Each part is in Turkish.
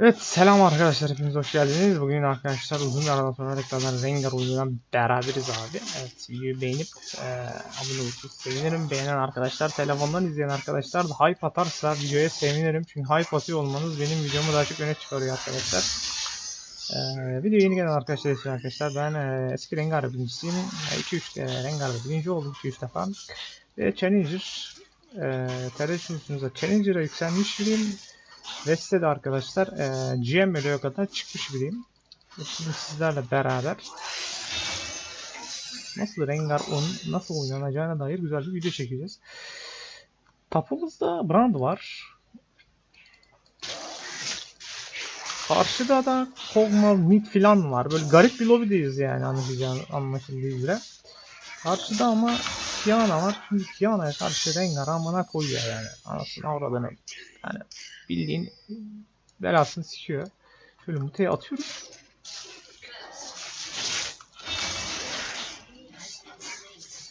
Evet selam arkadaşlar hepiniz hoş geldiniz. Bugün arkadaşlar uzun bir aradan sonra tekrardan Rengar oyunundan beraberiz abi. Evet videoyu beğenip e, abone olursanız sevinirim. Beğenen arkadaşlar telefondan izleyen arkadaşlar da hype atarsa videoya sevinirim. Çünkü hype atıyor olmanız benim videomu daha çok öne çıkarıyor arkadaşlar. E, video yeni gelen arkadaşlar için arkadaşlar ben e, eski Rengar birincisiyim. 2-3 kere Rengar'da birinci oldum 2-3 defa. Ve Challenger e, üstünüze Challenger'a yükselmiş biriyim. Ve size de arkadaşlar e, GM kadar çıkmış biriyim. Ve Şimdi sizlerle beraber nasıl Rengar oyun nasıl oynanacağına dair güzel bir video çekeceğiz. Tapımızda Brand var. Karşıda da Kog'Maw mid filan var. Böyle garip bir lobideyiz yani anlaşıldığı üzere. Karşıda ama Kiana var. Şimdi Kiana'ya karşı Rengar amına koyuyor yani. Anasını avradını. Yani bildiğin belasını sikiyor. Şöyle muteye atıyoruz.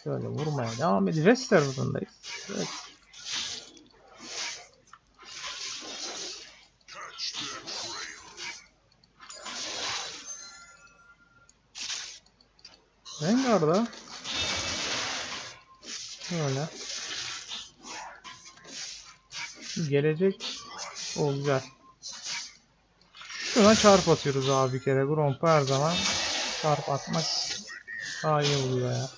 Şöyle vurmaya devam ediyoruz. Westerwood'undayız. Evet. Rengar'da Şöyle. Gelecek olacak. Şuna çarp atıyoruz abi bir kere. Grompa her zaman çarp atmak daha iyi oluyor ya.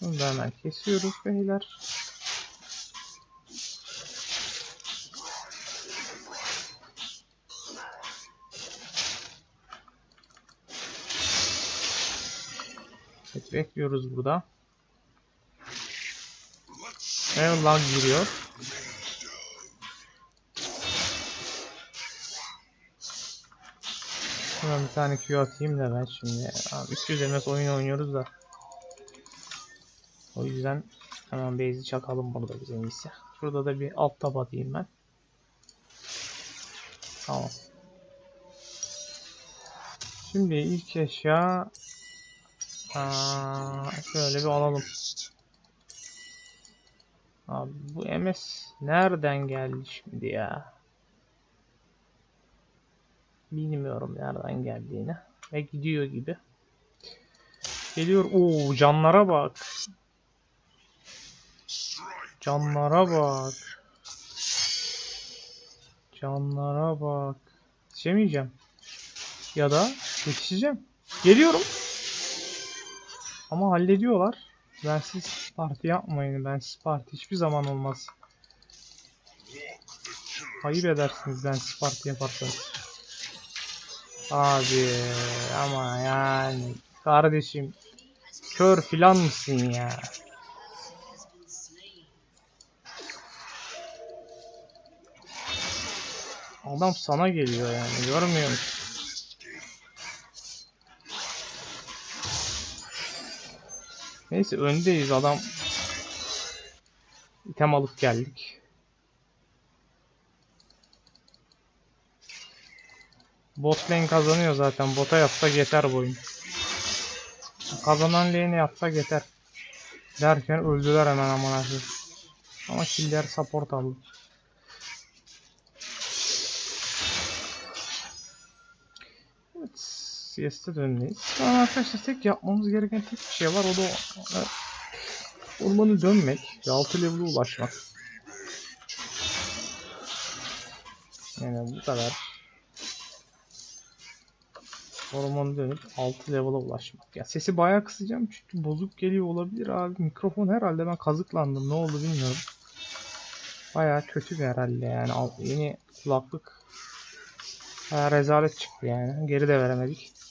Bunu da hemen kesiyoruz beyler. Evet, bekliyoruz burada. Ve lag giriyor. Hemen bir tane Q atayım da ben şimdi. Abi 300 MS oyun oynuyoruz da. O yüzden hemen base'i çakalım burada biz en iyisi. Şurada da bir alt tab atayım ben. Tamam. Şimdi ilk eşya Aa, şöyle bir alalım. Abi bu MS nereden geldi şimdi ya? Bilmiyorum nereden geldiğini. Ve gidiyor gibi. Geliyor. Oo canlara bak. Canlara bak. Canlara bak. Yetişemeyeceğim. Ya da yetişeceğim. Geliyorum. Ama hallediyorlar. Ben siz parti yapmayın. Ben siz parti hiçbir zaman olmaz. Ayıp edersiniz ben siz parti yaparsanız. Abi ama yani kardeşim kör filan mısın ya? Adam sana geliyor yani görmüyor musun? Neyse öndeyiz adam. İtem alıp geldik. Bot lane kazanıyor zaten. Bota yapsak yeter bu oyun. Kazanan lane'e yapsak yeter. Derken öldüler hemen aman. Ama killer support aldı. CS'de dönmeyiz. Şu arkadaşlar tek yapmamız gereken tek bir şey var. O da ormanı dönmek ve 6 level'e ulaşmak. Yani bu kadar. Ormanı dönüp 6 level'a ulaşmak. Ya sesi bayağı kısacağım çünkü bozuk geliyor olabilir abi. Mikrofon herhalde ben kazıklandım. Ne oldu bilmiyorum. Bayağı kötü bir herhalde yani. Yeni kulaklık rezalet çıktı yani. Geri de veremedik.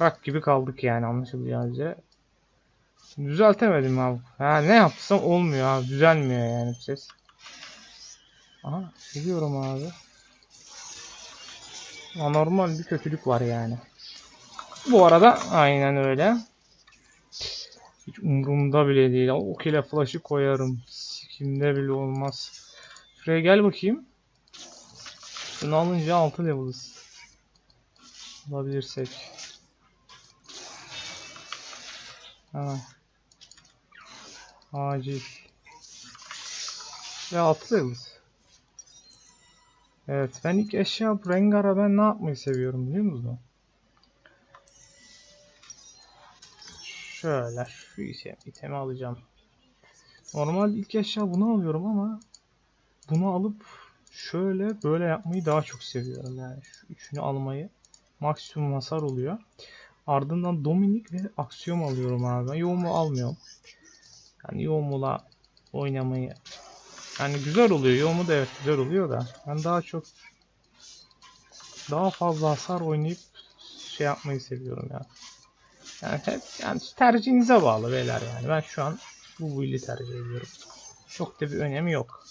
Bak gibi kaldık yani anlaşılacağı üzere. Düzeltemedim abi. Ha, ne yapsam olmuyor abi. Düzelmiyor yani ses. Aha biliyorum abi. Anormal bir kötülük var yani. Bu arada aynen öyle. Hiç umurumda bile değil. O kile flash'ı koyarım. Sikimde bile olmaz. Şuraya gel bakayım. Şunu alınca 6 level'ız. Alabilirsek. Hemen. Acil. ve 6 yıldız. Evet ben ilk eşya Rengar'a ben ne yapmayı seviyorum biliyor musun? Şöyle şu item, itemi alacağım. Normal ilk eşya bunu alıyorum ama bunu alıp şöyle böyle yapmayı daha çok seviyorum yani şu üçünü almayı maksimum hasar oluyor. Ardından Dominik ve Aksiyon alıyorum abi. Yoğumu almıyorum. Yani Yoğumula oynamayı yani güzel oluyor. Yoğumu da evet güzel oluyor da ben daha çok daha fazla hasar oynayıp şey yapmayı seviyorum ya. Yani hep yani tercihinize bağlı beyler yani. Ben şu an bu build'i tercih ediyorum. Çok da bir önemi yok.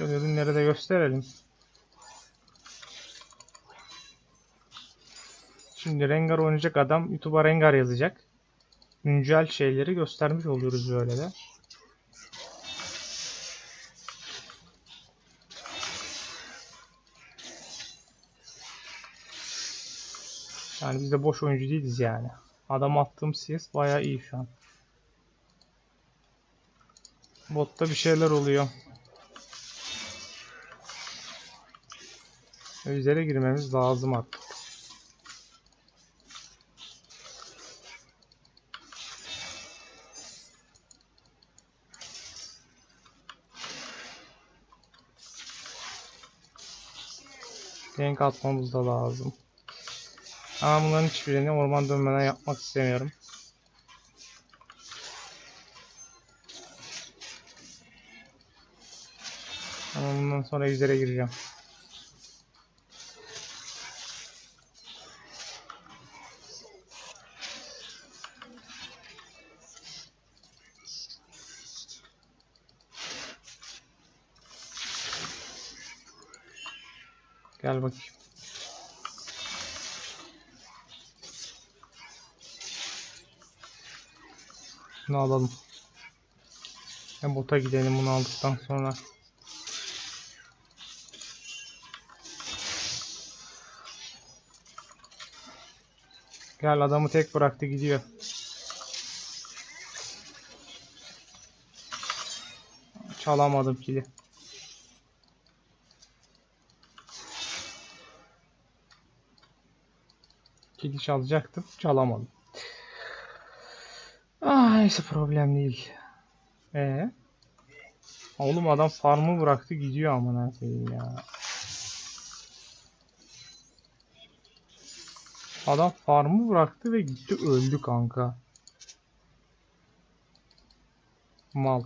Şöyle ürünleri de gösterelim. Şimdi Rengar oynayacak adam YouTube'a Rengar yazacak. Güncel şeyleri göstermiş oluyoruz böyle de. Yani biz de boş oyuncu değiliz yani. Adam attığım CS bayağı iyi şu an. Botta bir şeyler oluyor. Üzere girmemiz lazım artık. Gank atmamız da lazım. Ama bunların hiçbirini orman dönmeden yapmak istemiyorum. Ama bundan sonra üzere gireceğim. Gel bakayım. Şunu alalım. Hem bota gidelim bunu aldıktan sonra. Gel adamı tek bıraktı gidiyor. Çalamadım kili. Kili çalacaktım. Çalamadım. Neyse problem değil. Ee? Oğlum adam farmı bıraktı gidiyor amına koyayım ya. Adam farmı bıraktı ve gitti öldü kanka. Mal.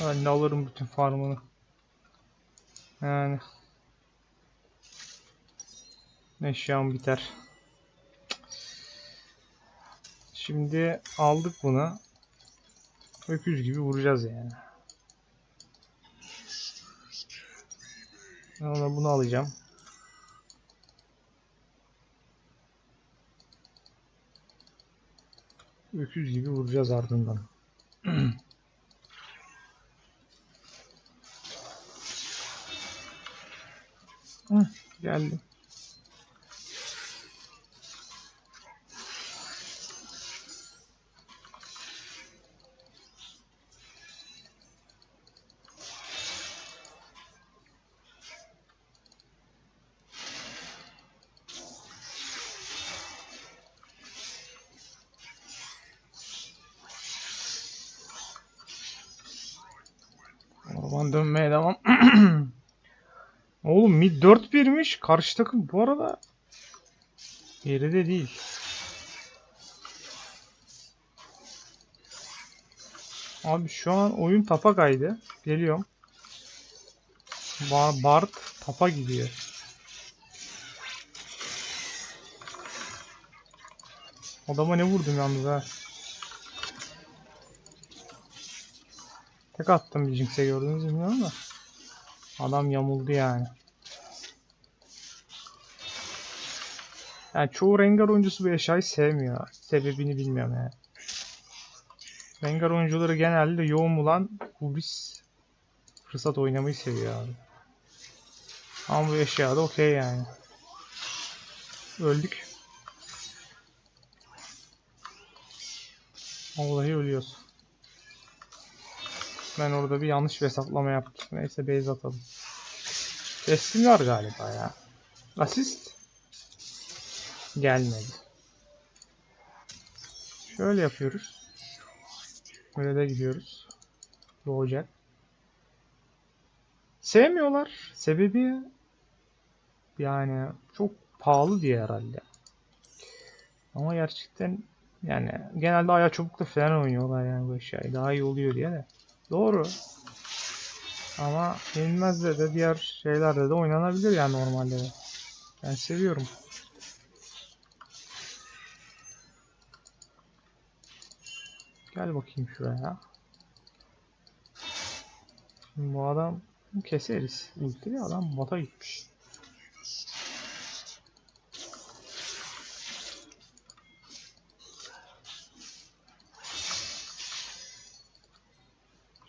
Ben alırım bütün farmını. Yani. Eşyam biter. Şimdi aldık bunu. Öküz gibi vuracağız yani. Ben ona bunu alacağım. Öküz gibi vuracağız ardından. Hı, geldim. Orman dönmeye devam. Oğlum mid 4-1'miş. Karşı takım bu arada geride değil. Abi şu an oyun tapa kaydı. Geliyorum. Bar Bart tapa gidiyor. Adama ne vurdum yalnız ha. Tek attım bir Jinx'e gördünüz mü bilmiyorum da. Adam yamuldu yani. Yani çoğu Rengar oyuncusu bu eşyayı sevmiyor. Sebebini bilmiyorum yani. Rengar oyuncuları genelde yoğun bulan Hubris Fırsat oynamayı seviyor abi. Ama bu eşya da okey yani. Öldük. Vallahi ölüyoruz. Ben orada bir yanlış bir hesaplama yaptım. Neyse base atalım. Keskin var galiba ya. Asist. Gelmedi. Şöyle yapıyoruz. Böyle de gidiyoruz. Doğacak. Sevmiyorlar. Sebebi yani çok pahalı diye herhalde. Ama gerçekten yani genelde ayağı çubukla falan oynuyorlar yani bu eşyayı. Daha iyi oluyor diye de. Doğru. Ama yenilmezde de diğer şeylerde de oynanabilir yani normalde de. Ben seviyorum. Gel bakayım şuraya. Şimdi bu adam keseriz. Ultili adam bota gitmiş.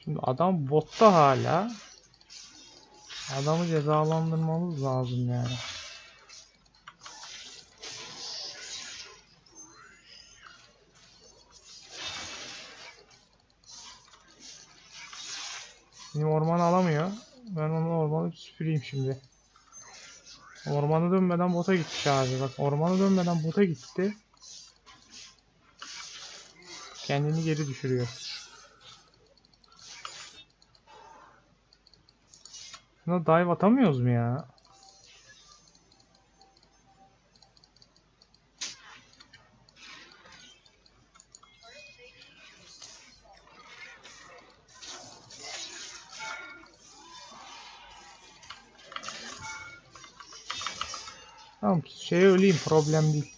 Şimdi adam botta hala. Adamı cezalandırmamız lazım yani. Benim orman alamıyor. Ben onu ormanı süpüreyim şimdi. Ormanı dönmeden bota gitmiş abi. Bak ormanı dönmeden bota gitti. Kendini geri düşürüyor. Şuna dive atamıyoruz mu ya? Tamam şeye öleyim problem değil.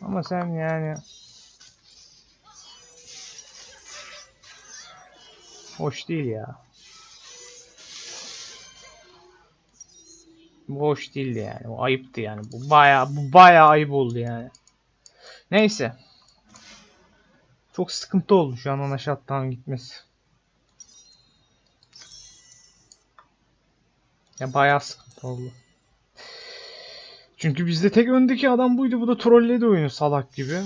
Ama sen yani hoş değil ya. Bu hoş değildi yani. Bu ayıptı yani. Bu baya bu baya ayıp oldu yani. Neyse. Çok sıkıntı oldu şu an ona gitmesi. Ya bayağı sıkıntı oldu. Çünkü bizde tek öndeki adam buydu. Bu da trolledi oyunu salak gibi.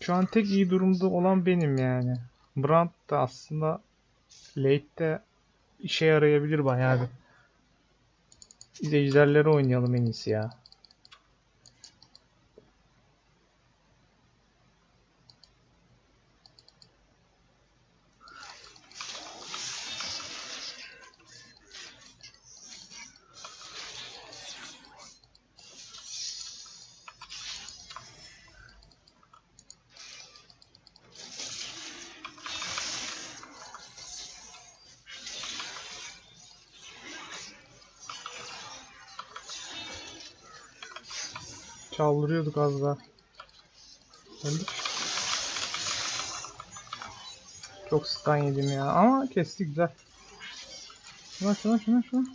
Şu an tek iyi durumda olan benim yani. Brand da aslında late'de işe yarayabilir bayağı bir. Biz ejderleri oynayalım en iyisi ya. Çaldırıyorduk az daha. Çok stun yedim ya ama kesti güzel. Şuna şuna şuna şuna.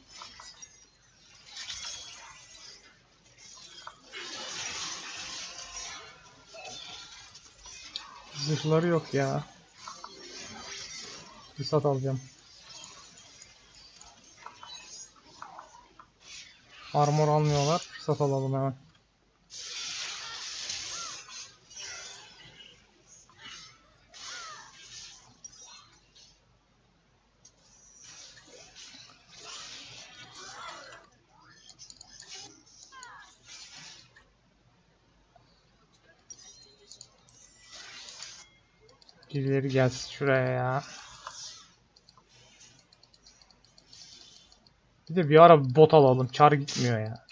Zırhları yok ya. Bir sat alacağım. Armor almıyorlar. Fırsat alalım hemen. Gelsin şuraya ya. Bir de bir ara bot alalım. Çar gitmiyor ya.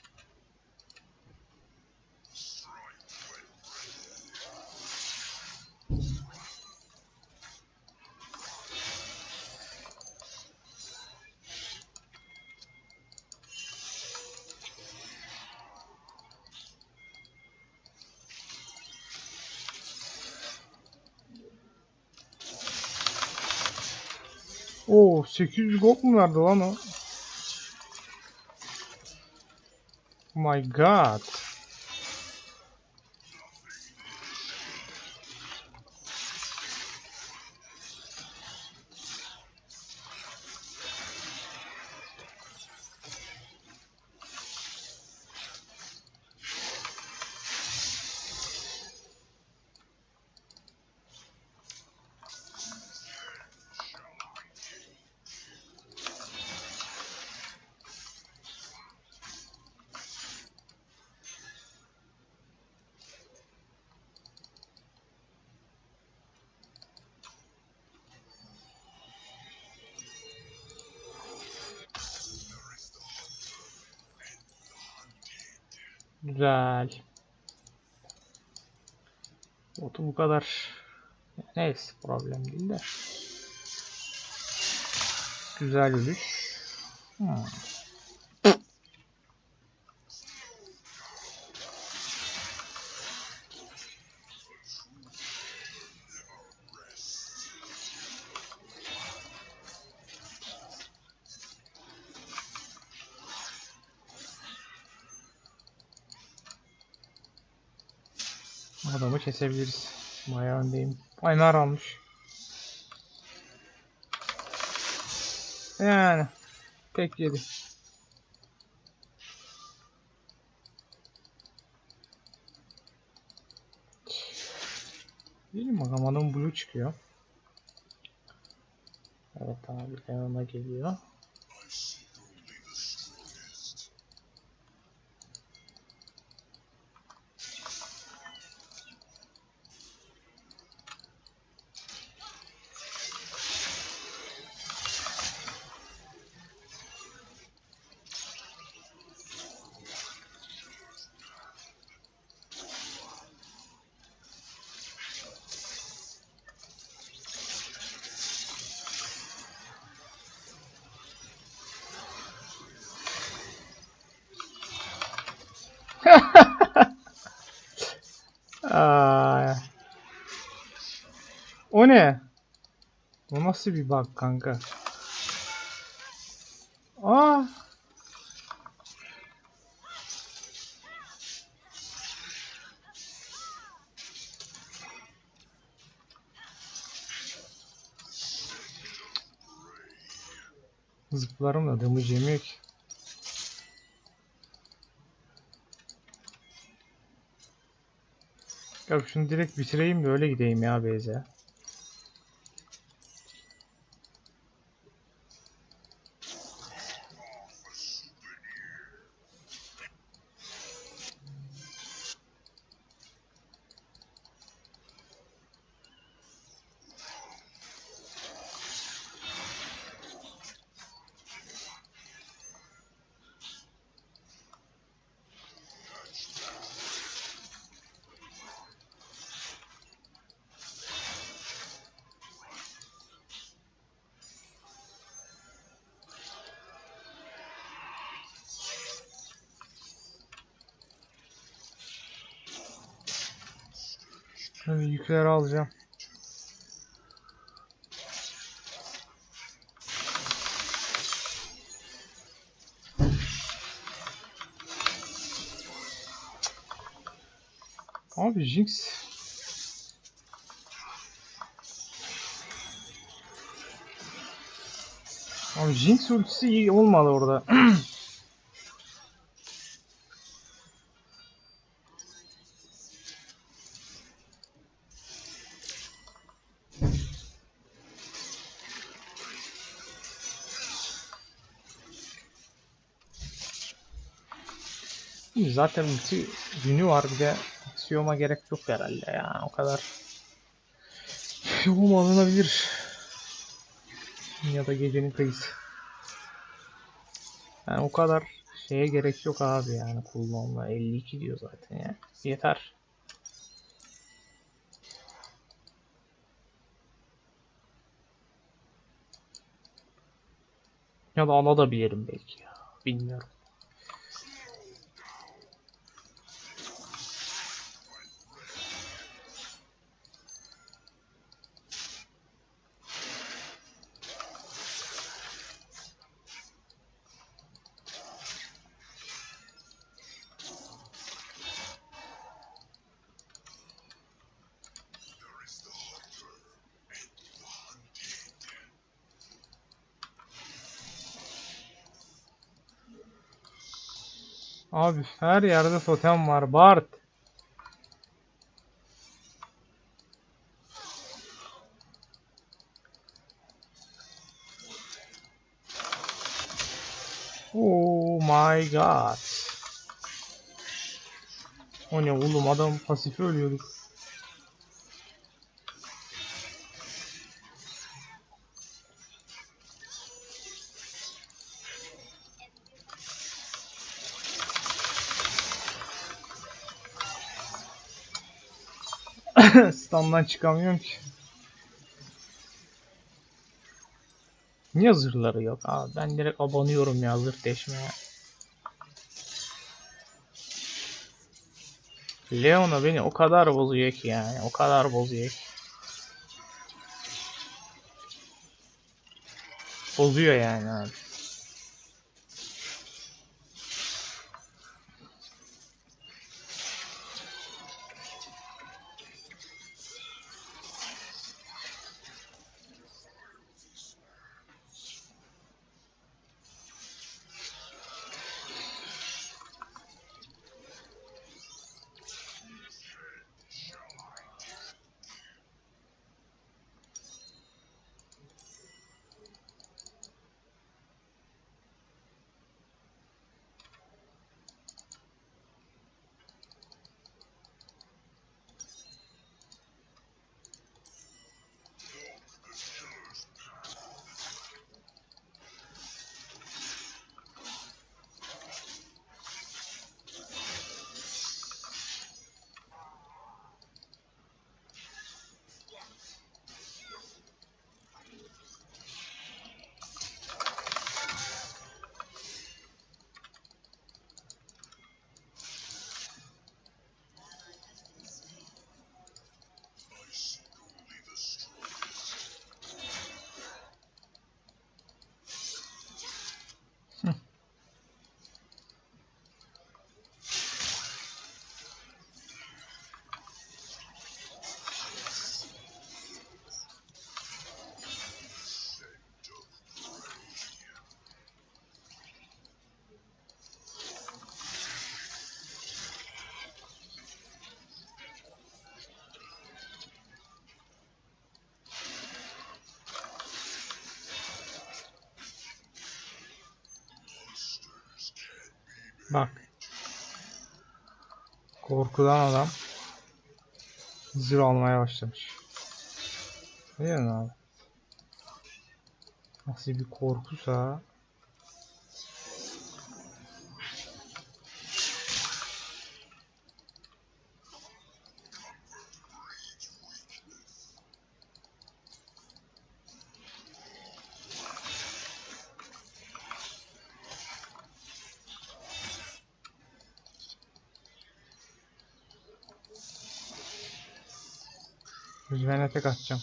Oo 800 gold mu verdi lan o? My god. Güzel. Botu bu kadar. Neyse problem değil de. Güzel ölüş. Hmm. Kesebiliriz. Bayağı öndeyim. Aynar almış. Yani. Tek yedi. Bilmiyorum bakalım adam blue çıkıyor. Evet abi yanına geliyor. Aa. O ne? O nasıl bir bug kanka? Aa. Zıplarım da damage yemiyor ki. Ya şunu direkt bitireyim de öyle gideyim ya Beyze. Yükleri alacağım. Abi Jinx Abi Jinx ultisi iyi olmadı orada. Zaten ulti günü var bir de Aksiyoma gerek yok herhalde ya o kadar. Yoğum alınabilir. Ya da gecenin kıyısı. Yani o kadar şeye gerek yok abi yani kullanma 52 diyor zaten ya. Yeter. Ya da ana da bir yerim belki ya. Bilmiyorum. Abi her yerde totem var. Bart. Oh my god. O ne oğlum adam pasifi ölüyorduk. Standdan çıkamıyorum ki. Niye zırhları yok abi? Ben direkt abanıyorum ya zırh deşmeye. Leona beni o kadar bozuyor ki yani. O kadar bozuyor ki. Bozuyor yani abi. Bak. Korkudan adam zil almaya başlamış. Değil mi abi? Nasıl bir korkusa Rüzgarına tek atacağım.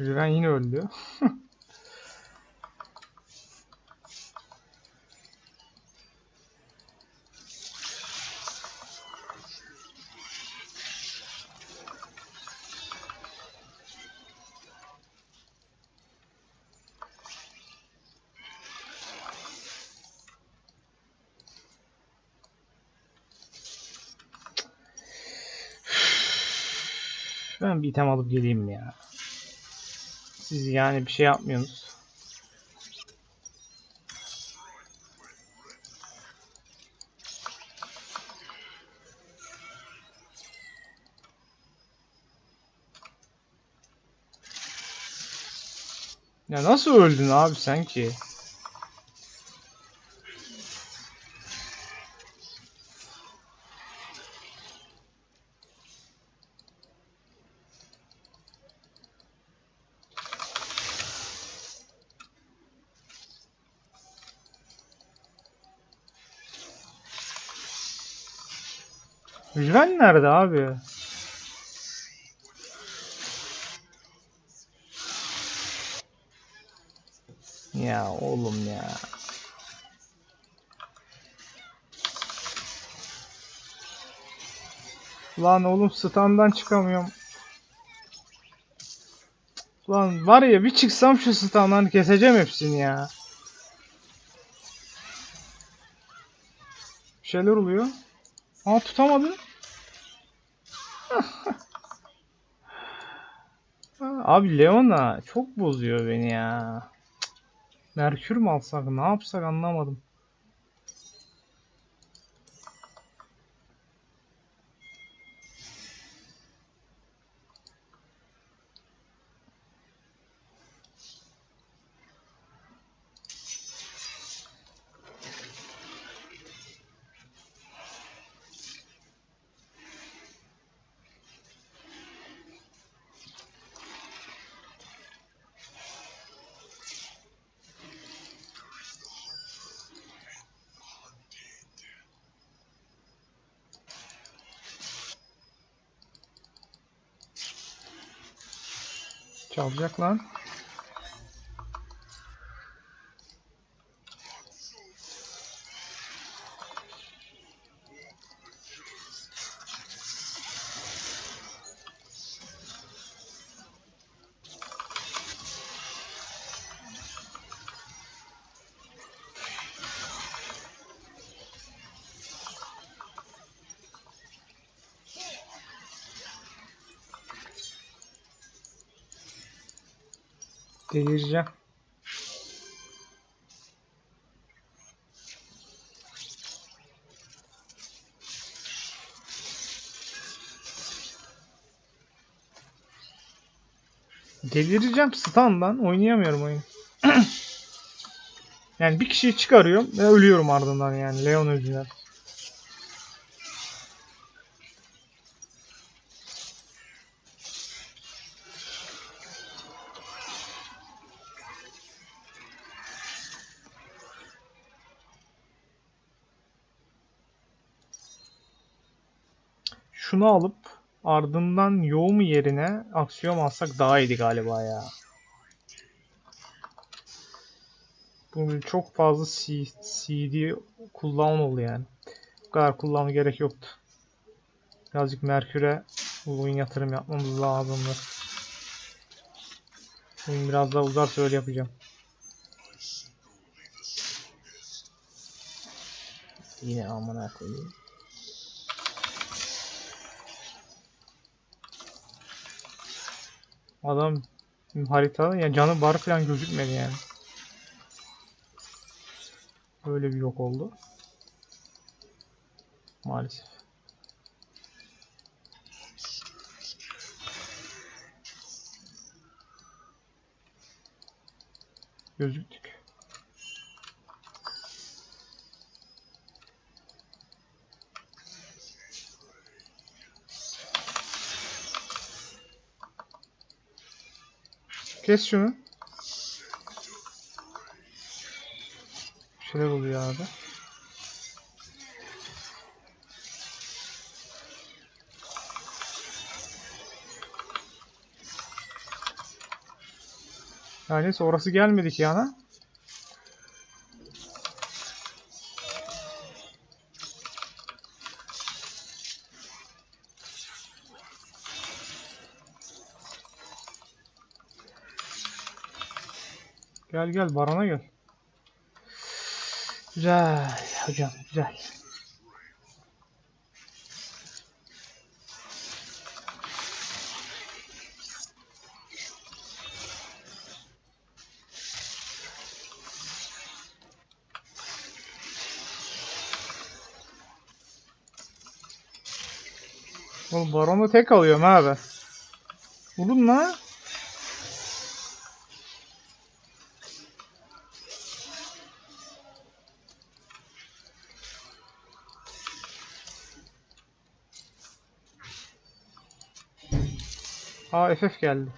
Rüzgar yine öldü. Ben bir item alıp geleyim ya. Siz yani bir şey yapmıyorsunuz. Ya nasıl öldün abi sen ki? Nerede abi? Ya oğlum ya. Lan oğlum standdan çıkamıyorum. Lan var ya bir çıksam şu standdan keseceğim hepsini ya. Bir şeyler oluyor. Aa tutamadı. Abi Leona çok bozuyor beni ya. Merkür mü alsak ne yapsak anlamadım. Çalacak lan. Delireceğim. Delireceğim standdan oynayamıyorum oyunu. yani bir kişiyi çıkarıyorum ve ölüyorum ardından yani Leon yüzünden. Şunu alıp ardından yoğum yerine aksiyon alsak daha iyiydi galiba ya. Bu çok fazla C- CD kullanım yani. Bu kadar kullanma gerek yoktu. Birazcık Merkür'e oyun yatırım yapmamız lazımdı. Oyun biraz daha uzarsa öyle yapacağım. Yine amına koyayım. Adam haritada yani canı bar falan gözükmedi yani. Böyle bir yok oldu. Maalesef. Gözüktük. Kes şunu. Şeyler oluyor abi. Ya neyse orası gelmedik yana. Gel gel barona gel. Güzel hocam güzel. Oğlum baronu tek alıyorum abi. Vurun lan. Aa FF geldi.